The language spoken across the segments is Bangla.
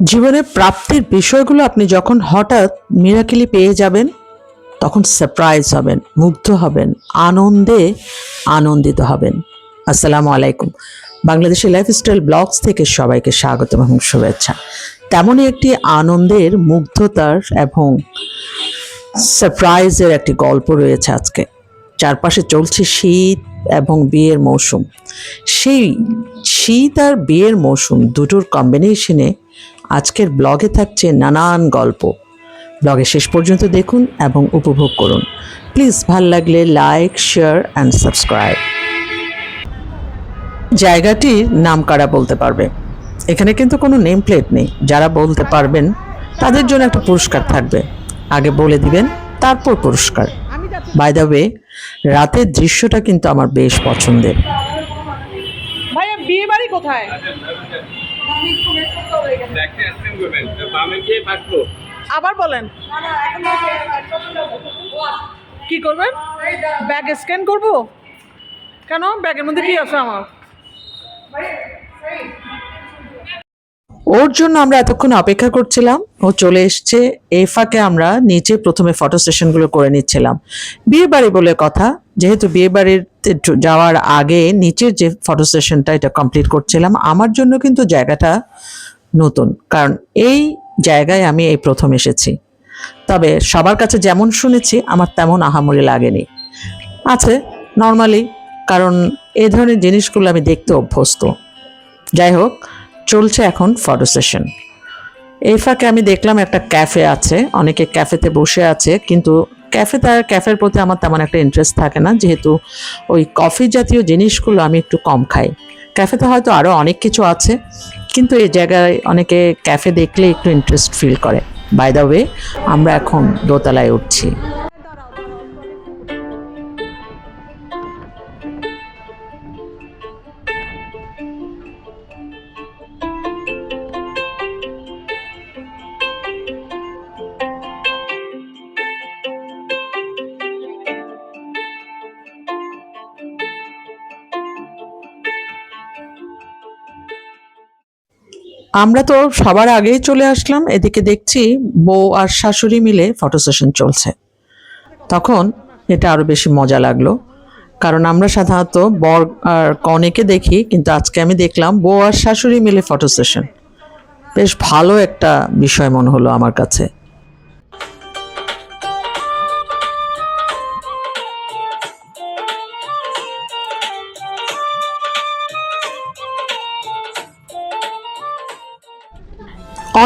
জীবনে প্রাপ্তির বিষয়গুলো আপনি যখন হঠাৎ মিরাকিলি পেয়ে যাবেন, তখন সারপ্রাইজ হবেন, মুগ্ধ হবেন, আনন্দে আনন্দিত হবেন। আসসালামু আলাইকুম। বাংলাদেশের লাইফস্টাইল ব্লগস থেকে সবাইকে স্বাগত এবং শুভেচ্ছা। তেমনই একটি আনন্দের, মুগ্ধতার এবং সারপ্রাইজের একটি গল্প রয়েছে আজকে। চারপাশে চলছে শীত এবং বিয়ের মৌসুম। সেই শীত আর বিয়ের মৌসুম দুটোর কম্বিনেশনে আজকের ব্লগে থাকছে নানান গল্প। ব্লগে শেষ পর্যন্ত দেখুন এবং উপভোগ করুন। প্লিজ ভালো লাগলে লাইক, শেয়ার অ্যান্ড সাবস্ক্রাইব। জায়গাটির নাম কারা বলতে পারবে? এখানে কিন্তু কোনো নেম প্লেট নেই। যারা বলতে পারবেন, তাদের জন্য একটা পুরস্কার থাকবে। আগে বলে দিবেন, তারপর পুরস্কার। বাই দ্য ওয়ে রাতের দৃশ্যটা কিন্তু আমার বেশ পছন্দের। বিয়ে বাড়ি কোথায়? আবার বলেন। কি করবেন? ব্যাগ স্ক্যান করব? কেন? ব্যাগের মধ্যে কি আছে আমার? ওর জন্য আমরা এতক্ষণ অপেক্ষা করছিলাম। ও চলে এসছে। এই ফাঁকে আমরা নিচে প্রথমে ফটো সেশনগুলো করে নিচ্ছিলাম। বিয়ে বাড়ি বলে কথা। যেহেতু বিয়ে বাড়িতে ঢু- যাওয়ার আগে নিচের যে ফটো সেশনটা এটা কমপ্লিট করছিলাম। আমার জন্য কিন্তু জায়গাটা নতুন, কারণ এই জায়গায় আমি এই প্রথম এসেছি। তবে সবার কাছে যেমন শুনেছি, আমার তেমন আহামরি লাগেনি। আছে নর্মালি কারণ এই ধরনের জিনিসগুলো আমি দেখতে অভ্যস্ত। যাই হোক, চলছে এখন ফটো সেশন এই ফাঁকে আমি দেখলাম একটা ক্যাফে আছে, অনেকে ক্যাফেতে বসে আছে, কিন্তু ক্যাফে, তার ক্যাফের প্রতি আমার তেমন একটা ইন্টারেস্ট থাকে না। যেহেতু ওই কফি জাতীয় জিনিসগুলো আমি একটু কম খাই। ক্যাফেতে হয়তো আরও অনেক কিছু আছে, কিন্তু এই জায়গায় অনেকে ক্যাফে দেখলে একটু ইন্টারেস্ট ফিল করে। বাই দ্য ওয়ে আমরা এখন দোতলায় উঠছি। আমরা তো সবার আগেই চলে আসলাম, এদিকে দেখছি বউ আর শাশুড়ি মিলে ফটো সেশন চলছে। তখন এটা আরও বেশি মজা লাগল, কারণ আমরা সাধারণত বর আর কনেকে দেখি, কিন্তু আজকে আমি দেখলাম বউ আর শাশুড়ি মিলে ফটো সেশন বেশ ভালো একটা বিষয় মনে হলো আমার কাছে।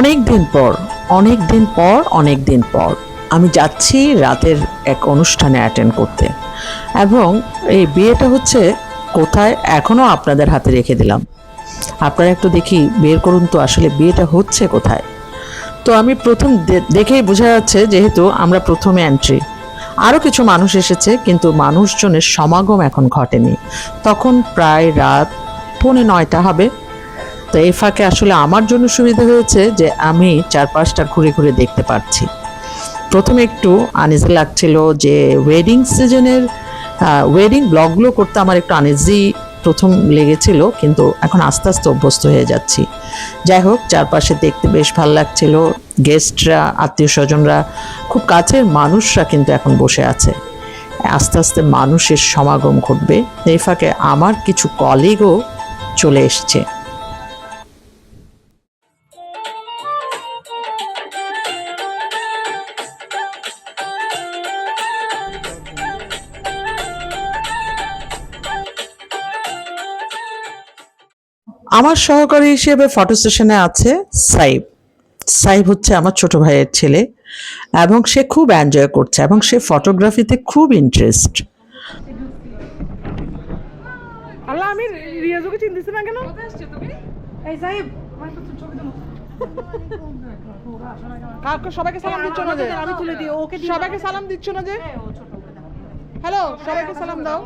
অনেক দিন পর অনেক দিন পর অনেক দিন পর আমি যাচ্ছি রাতের এক অনুষ্ঠানে অ্যাটেন্ড করতে। এবং এই বিয়েটা হচ্ছে কোথায় এখনও আপনাদের হাতে রেখে দিলাম। আপনারা একটু দেখি, বের করুন তো আসলে বিয়েটা হচ্ছে কোথায়। তো আমি প্রথম দেখেই বোঝা যাচ্ছে যেহেতু আমরা প্রথমে এন্ট্রি আরও কিছু মানুষ এসেছে, কিন্তু মানুষজনের সমাগম এখন ঘটেনি। তখন প্রায় রাত পৌনে নয়টা হবে। তো এই ফাঁকে আসলে আমার জন্য সুবিধা হয়েছে যে আমি চারপাশটা ঘুরে ঘুরে দেখতে পাচ্ছি। প্রথমে একটু আনিজি লাগছিল যে ওয়েডিং সিজনের ওয়েডিং ব্লগগুলো করতে আমার একটু আনিজি প্রথম লেগেছিল, কিন্তু এখন আস্তে আস্তে অভ্যস্ত হয়ে যাচ্ছি। যাই হোক, চারপাশে দেখতে বেশ ভালো লাগছিল। গেস্টরা আত্মীয় স্বজনরা খুব কাছের মানুষরা কিন্তু এখন বসে আছে। আস্তে আস্তে মানুষের সমাগম ঘটবে। এই ফাঁকে আমার কিছু কলিগও চলে এসছে। আমার সহকারী হিসেবে ফটো সেশনে আছে সাইব। সাইব হচ্ছে আমার ছোট ভাইয়ের ছেলে এবং সে খুব এনজয় করছে এবং সে ফটোগ্রাফিতে খুব ইন্টারেস্ট আল্লাহ আমি রিয়াজুকে চিনতেছি না কেন? এই সাহেব কাউকে সবাইকে সালাম দিচ্ছ না যে? আমি তুলে দিই ওকে সবাইকে সালাম দিচ্ছ না যে? হ্যালো সবাইকে সালাম দাও।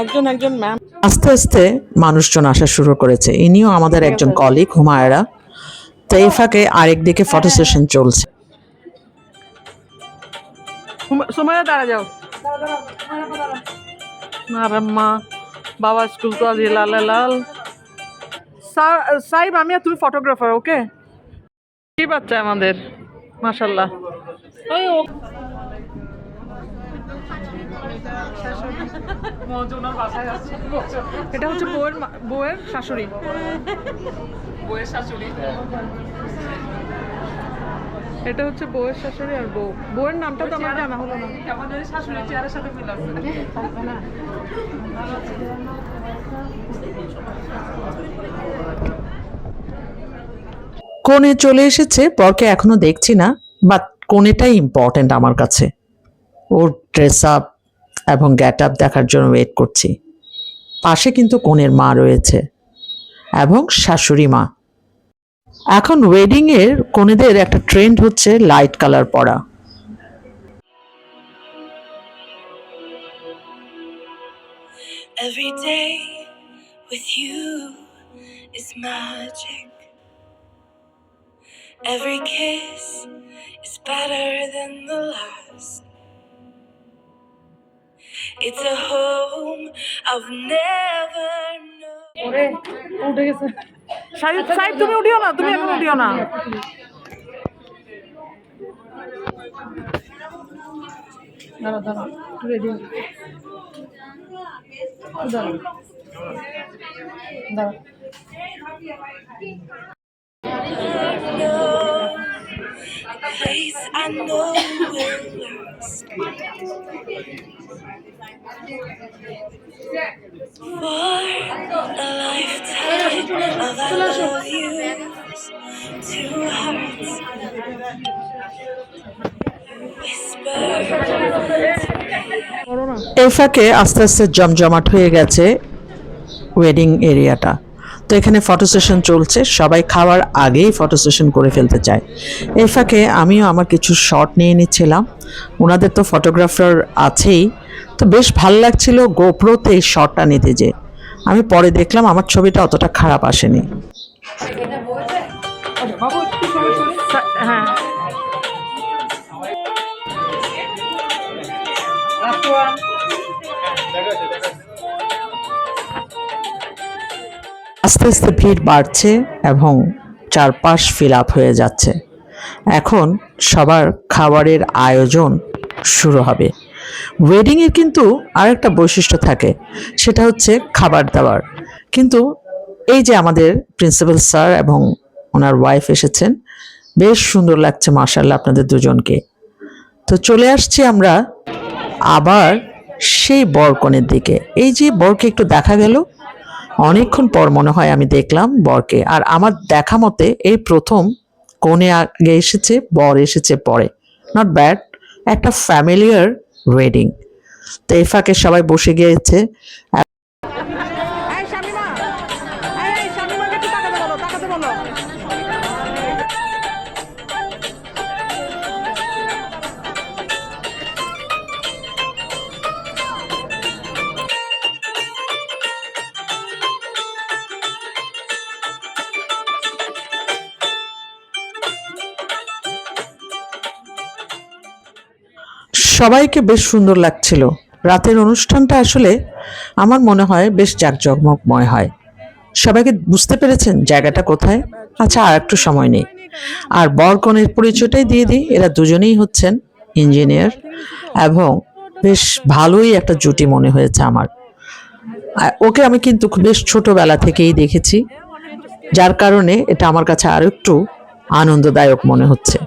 একজন একজন ম্যাম আস্তে আস্তে মানুষজন আসা শুরু করেছে। ইনিও আমাদের একজন কলিগ হুমায়রা। তো এই ফাঁকে আরেক দিকে ফটো সেশন চলছে। সময় দাঁড়া যাও। আরে মা বাবা স্কুল তো আজ লাল লাল সাইব আমি আর তুমি ফটোগ্রাফার ওকে কি বাচ্চা আমাদের মাশাল্লাহ ওই ও এটা হচ্ছে বউয়ের বউয়ের শাশুড়ি। বউয়ের শাশুড়ি। এটা হচ্ছে বউয়ের শাশুড়ি আর বউ। বউয়ের নামটা তো আমার জানা হলো না। আমাদের শাশুড়ি চেয়ারের সাথে মিল কোণে চলে এসেছে পরকে এখনও দেখছি না বাট কোণেটাই ইম্পর্ট্যান্ট আমার কাছে। ওর ড্রেস আপ এবং গেট আপ দেখার জন্য ওয়েট করছি পাশে কিন্তু কোণের মা রয়েছে এবং শাশুড়ি মা এখন ওয়েডিং এর কোণেদের একটা ট্রেন্ড হচ্ছে লাইট কালার পরা Every day with you is magic. Every kiss is better than the last. It's a home I've never known. উঠে গেছে। সাহেব সাহেব তুমি উঠিও না তুমি এখন উঠিও না। দাঁড়া দাঁড়া রেডি দাঁড়া। দাঁড়া। Place I know will last. For a lifetime of I love yous, two hearts. এই আস্তে আস্তে জমজমাট হয়ে গেছে ওয়েডিং এরিয়াটা তো এখানে ফটো সেশন চলছে। সবাই খাওয়ার আগেই ফটো সেশন করে ফেলতে চায়। এই ফাঁকে আমিও আমার কিছু শট নিয়ে নিচ্ছিলাম। ওনাদের তো ফটোগ্রাফার আছেই। তো বেশ ভালো লাগছিল গোপ্রোতে এই শটটা নিতে যে আমি পরে দেখলাম আমার ছবিটা অতটা খারাপ আসেনি। হ্যাঁ আস্তে আস্তে ভিড় বাড়ছে এবং চারপাশ ফিল আপ হয়ে যাচ্ছে। এখন সবার খাবারের আয়োজন শুরু হবে। ওয়েডিংয়ের কিন্তু আরেকটা বৈশিষ্ট্য থাকে, সেটা হচ্ছে খাবার দাবার। কিন্তু এই যে আমাদের প্রিন্সিপাল স্যার এবং ওনার ওয়াইফ এসেছেন, বেশ সুন্দর লাগছে মার্শাল্লাহ আপনাদের দুজনকে। তো চলে আসছি আমরা আবার সেই বরকনের দিকে। এই যে বরকে একটু দেখা গেল অনেকক্ষণ পর মনে হয় আমি দেখলাম বরকে। আর আমার দেখা মতে এই প্রথম কোণে আগে এসেছে, বর এসেছে পরে। নট ব্যাড একটা ফ্যামিলিয়ার ওয়েডিং তো এই ফাঁকে সবাই বসে গিয়েছে। সবাইকে বেশ সুন্দর লাগছিল। রাতের অনুষ্ঠানটা আসলে আমার মনে হয় বেশ জাঁকজমকময় হয়। সবাইকে বুঝতে পেরেছেন জায়গাটা কোথায়? আচ্ছা আর একটু সময় নেই। আর বরকনের পরিচয়টাই দিয়ে দিই, এরা দুজনেই হচ্ছেন ইঞ্জিনিয়ার এবং বেশ ভালোই একটা জুটি মনে হয়েছে আমার। ওকে আমি কিন্তু বেশ ছোটোবেলা থেকেই দেখেছি, যার কারণে এটা আমার কাছে আরও একটু আনন্দদায়ক মনে হচ্ছে।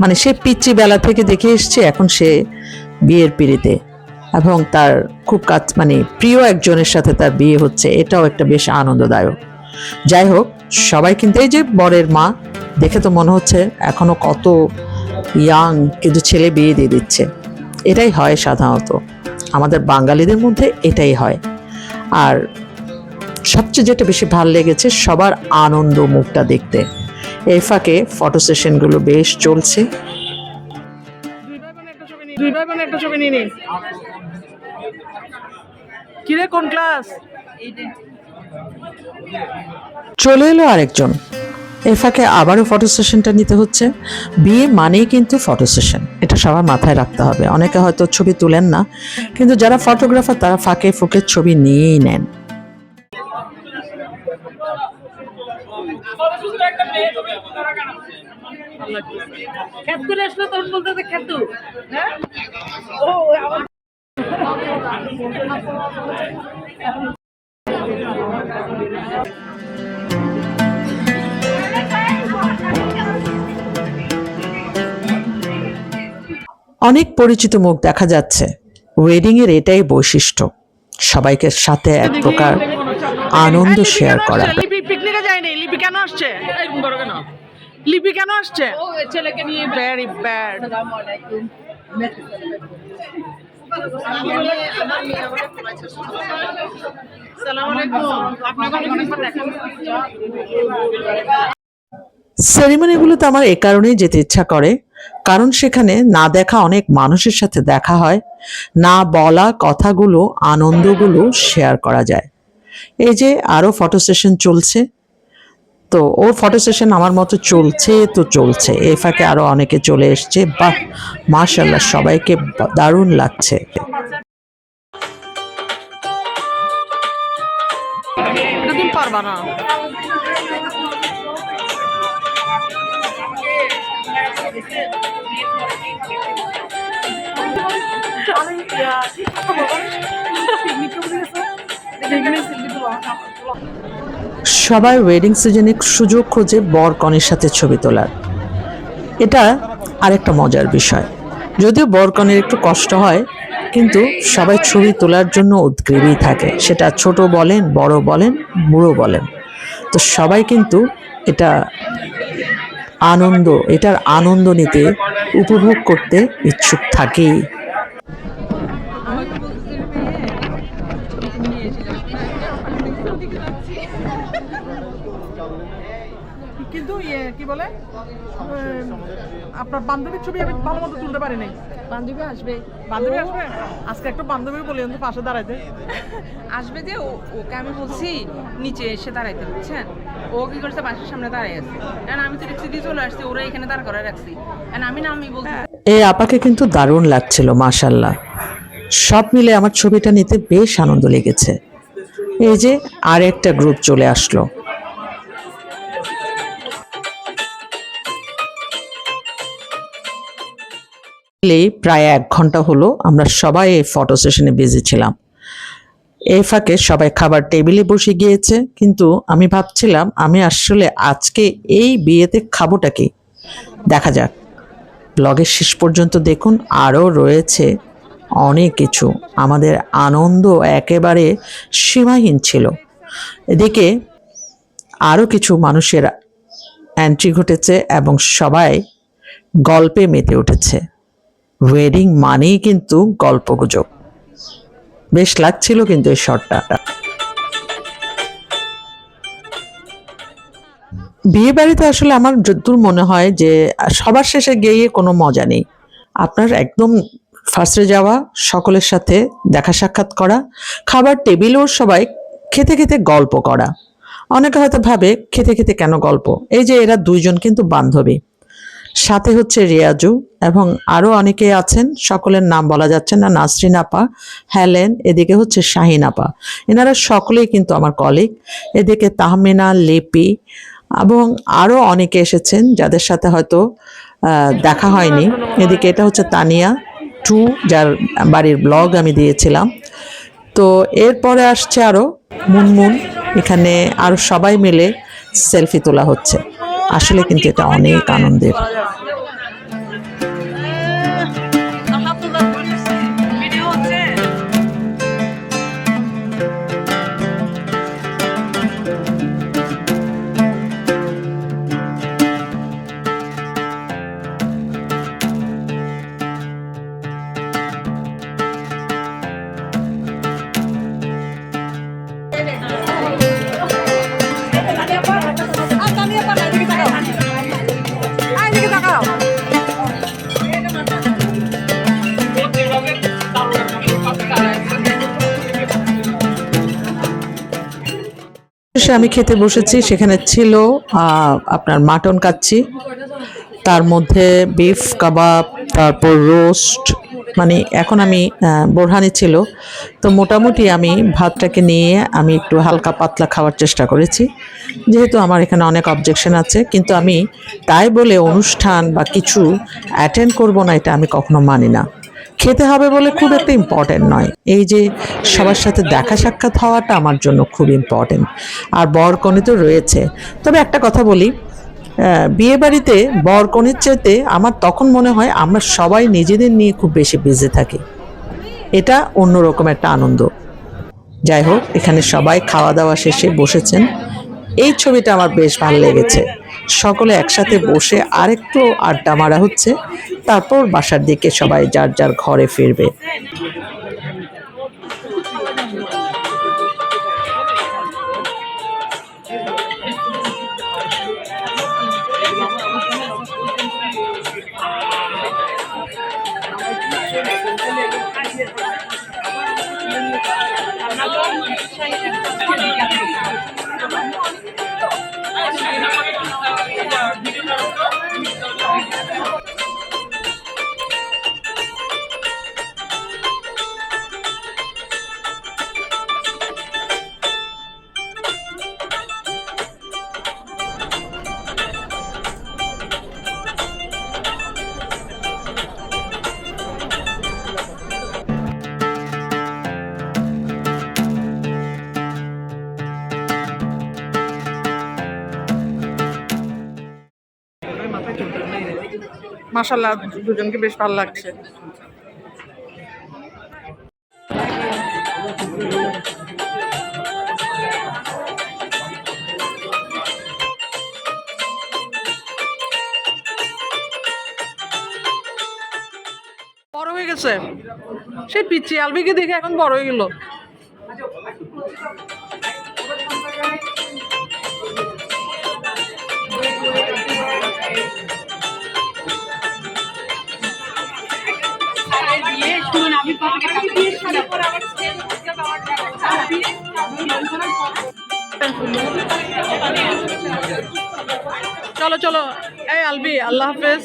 মানে সে পিচ্চি বেলা থেকে দেখে এসছে, এখন সে বিয়ের পিড়িতে। এবং তার খুব কাছ মানে প্রিয় একজনের সাথে তার বিয়ে হচ্ছে, এটাও একটা বেশ আনন্দদায়ক। যাই হোক, সবাই কিন্তু এই যে বরের মা, দেখে তো মনে হচ্ছে এখনও কত ইয়াং কিন্তু ছেলে বিয়ে দিয়ে দিচ্ছে। এটাই হয় সাধারণত। আমাদের বাঙালিদের মধ্যে এটাই হয়। আর সবচেয়ে যেটা বেশি ভালো লেগেছে, সবার আনন্দ মুখটা দেখতে। এই ফাঁকে ফটো সেশনগুলো বেশ চলছে। দুই ভাই বোন একটা ছবি নিয়ে কিরে কোন ক্লাস? চলে এলো আরেকজন। এর ফাঁকে আবারও ফটো সেশনটা নিতে হচ্ছে। বিয়ে মানেই কিন্তু ফটো সেশন। এটা সবার মাথায় রাখতে হবে। অনেকে হয়তো ছবি তুলেন না কিন্তু যারা ফটোগ্রাফার তারা ফাঁকে ফুঁকে ছবি নিয়েই নেন। খেত করে আসলে তখন বলতে হবে খেতু হ্যাঁ ও আমার অনেক পরিচিত মুখ দেখা যাচ্ছে ওয়েডিং এর এটাই বৈশিষ্ট্য সবাইকে সাথে এক প্রকার আনন্দ শেয়ার করা পিকনিকে যায়নি লিপি কেন আসছে লিপি কেন আসছে? ছেলেকে নিয়ে ভেরি ব্যাড সেরিমনিগুলোতে আমার এ কারণেই যেতে ইচ্ছা করে কারণ সেখানে না দেখা অনেক মানুষের সাথে দেখা হয় না বলা কথাগুলো আনন্দগুলো শেয়ার করা যায়। এই যে আরও ফটো সেশন চলছে তো ওর ফটো সেশন আমার মতো চলছে তো চলছে। এ ফাঁকে আরও অনেকে চলে এসছে। বাহ মাশাল্লাহ সবাইকে দারুণ লাগছে। এটা পারবা না সবাই ওয়েডিং সিজনে সুযোগ খোঁজে বর কনের সাথে ছবি তোলার। এটা আরেকটা মজার বিষয়। যদিও বর কনের একটু কষ্ট হয়, কিন্তু সবাই ছবি তোলার জন্য উদ্গ্রীবই থাকে। সেটা ছোট বলেন, বড় বলেন, বুড়ো বলেন। তো সবাই কিন্তু এটা আনন্দ, এটার আনন্দ নিতে উপভোগ করতে ইচ্ছুক থাকেই কিন্তু ইয়ে কি বলে উম, আপনার বান্ধবীর ছবি আমি ভালো মতো তুলতে পারি নাই। বান্ধবী আসবে। বান্ধবী আসবে? আজকে একটা বান্ধবী বলি কিন্তু পাশে দাঁড়াইতে। আসবে যে ওকে আমি বলছি নিচে এসে দাঁড়াইতে বুঝছেন? ও কি করছে বাসার সামনে দাঁড়াই আছে। কারণ আমি তো রিক্সি দিয়ে চলে আসছি ওরা এখানে দাঁড় করে রাখছি। কারণ আমি না আমি বলছি এই আপাকে কিন্তু দারুণ লাগছিল মাশাল্লাহ সব মিলে আমার ছবিটা নিতে বেশ আনন্দ লেগেছে। এই যে আর একটা গ্রুপ চলে আসলো। এই প্রায় এক ঘণ্টা হলো আমরা সবাই এই ফটো সেশনে বিজি ছিলাম। এই ফাঁকে সবাই খাবার টেবিলে বসে গিয়েছে, কিন্তু আমি ভাবছিলাম আমি আসলে আজকে এই বিয়েতে খাবোটা কি? দেখা যাক। ব্লগের শেষ পর্যন্ত দেখুন, আরও রয়েছে অনেক কিছু। আমাদের আনন্দ একেবারে সীমাহীন ছিল। এদিকে আরও কিছু মানুষের এন্ট্রি ঘটেছে এবং সবাই গল্পে মেতে উঠেছে। ওয়েডিং মানেই কিন্তু গল্পগুজব। বেশ লাগছিল কিন্তু এই শটটা। বিয়ে বাড়িতে আসলে আমার যদ্দূর মনে হয় যে, সবার শেষে গিয়ে কোনো মজা নেই। আপনার একদম ফার্স্টে যাওয়া, সকলের সাথে দেখা সাক্ষাৎ করা, খাবার টেবিলেও সবাই খেতে খেতে গল্প করা। অনেকে হয়তো ভাবে, খেতে খেতে কেন গল্প? এই যে এরা দুইজন কিন্তু বান্ধবী। সাথে হচ্ছে রিয়াজু এবং আরও অনেকে আছেন, সকলের নাম বলা যাচ্ছে না, নাসরিন আপা, হেলেন, এদিকে হচ্ছে শাহিন আপা। এনারা সকলেই কিন্তু আমার কলিগ এদিকে তাহমিনা, লিপি এবং আরও অনেকে এসেছেন যাদের সাথে হয়তো দেখা হয়নি। এদিকে এটা হচ্ছে তানিয়া টু, যার বাড়ির ব্লগ আমি দিয়েছিলাম। তো এরপরে আসছে আরও মুনমুন। এখানে আরও সবাই মিলে সেলফি তোলা হচ্ছে। আসলে কিন্তু এটা অনেক আনন্দের। শেষে আমি খেতে বসেছি, সেখানে ছিল আপনার মাটন কাচ্ছি তার মধ্যে বিফ, কাবাব, তারপর রোস্ট মানে এখন আমি বোরহানি ছিল। তো মোটামুটি আমি ভাতটাকে নিয়ে আমি একটু হালকা পাতলা খাওয়ার চেষ্টা করেছি। যেহেতু আমার এখানে অনেক অবজেকশন আছে, কিন্তু আমি তাই বলে অনুষ্ঠান বা কিছু অ্যাটেন্ড করব না, এটা আমি কখনো মানি না। খেতে হবে বলে খুব একটা ইম্পর্টেন্ট নয়। এই যে সবার সাথে দেখা সাক্ষাৎ হওয়াটা আমার জন্য খুব ইম্পর্টেন্ট আর বরকনে তো রয়েছে। তবে একটা কথা বলি বিয়ে বাড়িতে বরকনের চেতে আমার তখন মনে হয় আমরা সবাই নিজেদের নিয়ে খুব বেশি বিজি থাকি। এটা অন্যরকম একটা আনন্দ। যাই হোক, এখানে সবাই খাওয়া দাওয়া শেষে বসেছেন। এই ছবিটা আমার বেশ ভালো লেগেছে। সকলে একসাথে বসে আরেকটু আড্ডা মারা হচ্ছে। তারপর বাসার দিকে সবাই যার যার ঘরে ফিরবে। মাশাল্লাহ দুজনকে বেশ ভালো লাগছে। বড় হয়ে গেছে। সেই পিচ্ছি আলবিকে দেখে এখন বড় হয়ে গেল। চলো চলো। এই আলবি, আল্লাহ হাফেজ।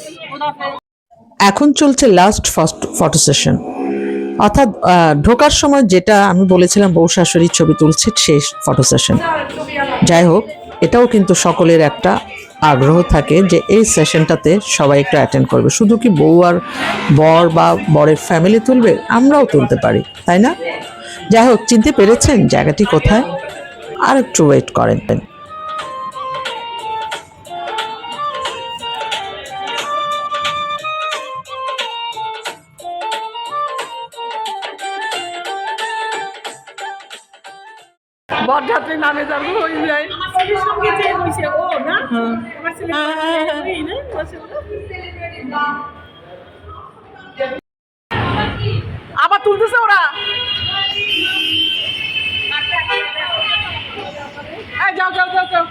এখন চলছে লাস্ট ফার্স্ট ফটো সেশন অর্থাৎ ঢোকার সময় যেটা আমি বলেছিলাম, বউ শাশুড়ির ছবি তুলছে সেই ফটো সেশন যাই হোক, এটাও কিন্তু সকলের একটা আগ্রহ থাকে যে এই সেশনটাতে সবাই একটু অ্যাটেন্ড করবে। শুধু কি বউ আর বর বা বরের ফ্যামিলি তুলবে? আমরাও তুলতে পারি, তাই না? যাই হোক, চিনতে পেরেছেন জায়গাটি কোথায়? আর একটু ওয়েট করেন। বরযাত্রী নামে যাব ওই যাই আবার তুলতেছে ওরা। যাও যাও যাও যাও।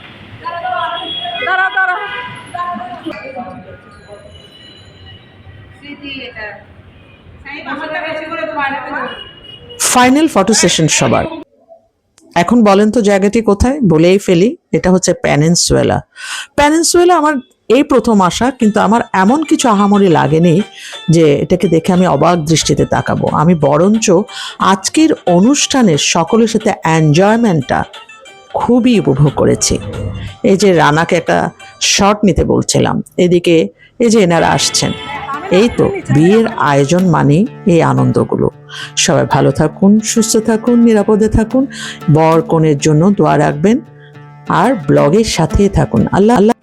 দাঁড়া দাঁড়া। ফাইনাল ফটো সেশন সবার। এখন বলেন তো জায়গাটি কোথায়? বলেই ফেলি, এটা হচ্ছে প্যানেন্সুয়েলা প্যানেন্সুয়েলা আমার এই প্রথম আসা, কিন্তু আমার এমন কিছু আহামরি লাগেনি যে এটাকে দেখে আমি অবাক দৃষ্টিতে তাকাবো। আমি বরঞ্চ আজকের অনুষ্ঠানের সকলের সাথে এনজয়মেন্টটা খুবই উপভোগ করেছি। এই যে রানাকে একটা শট নিতে বলছিলাম, এদিকে এই যে এনারা আসছেন। এই তো বিয়ের আয়োজন মানে এই আনন্দগুলো। সবাই ভালো থাকুন, সুস্থ থাকুন, নিরাপদে থাকুন, বর কনের জন্য দোয়া রাখবেন, আর ব্লগের সাথে থাকুন। আল্লাহ আল্লাহ